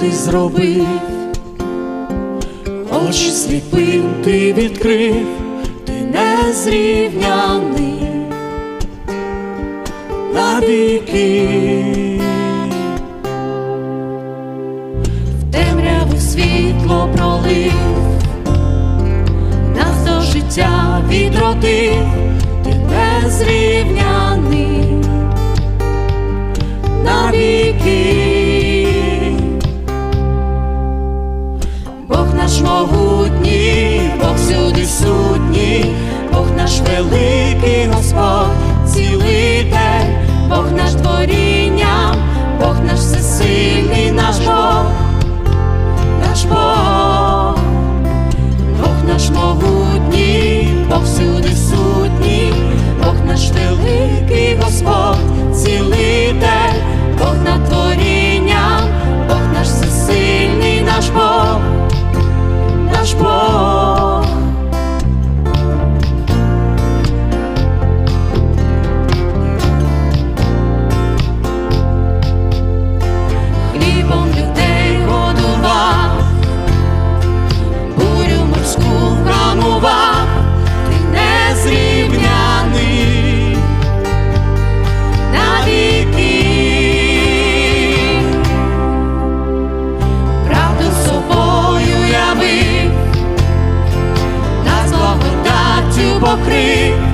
ти зробив, очі сліпим ти відкрив, ти незрівняний. Навіки. В темряву світло пролив, нас до життя відродив, ти незрівняний наш покрив,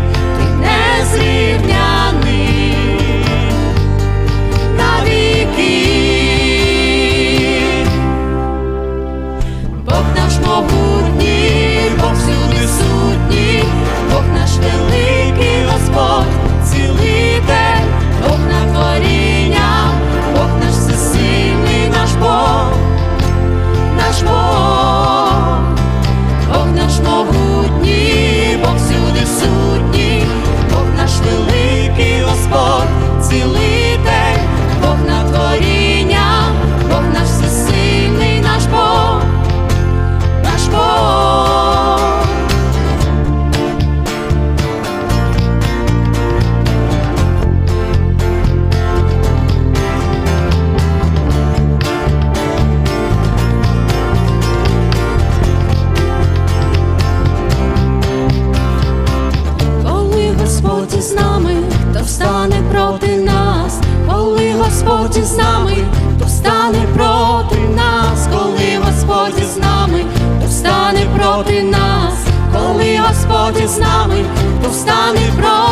нами, то стане проти нас, коли Господь із нами, то встане проти нас, коли Господь із нами, то стане проти нас,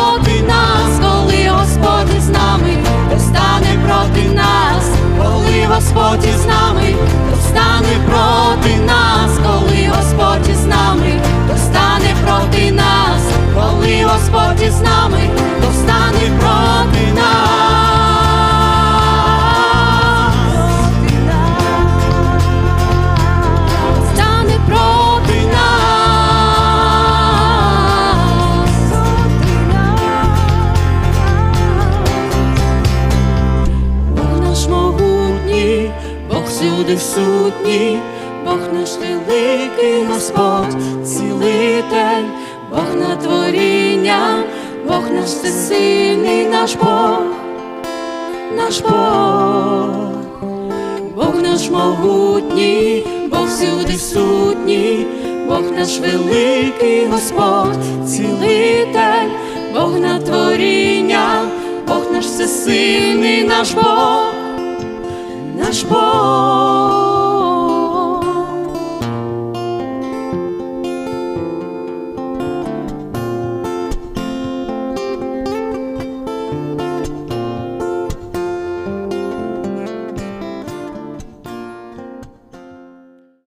всюди сутній, Бог наш великий Господь, цілитель, Бог на творіння, Бог наш всесильний наш Бог, наш Бог, Бог наш могутній, Бог всюди сутній, Бог наш великий Господь, цілитель, Бог на творіння, Бог наш всесильний наш Бог, наш Бог.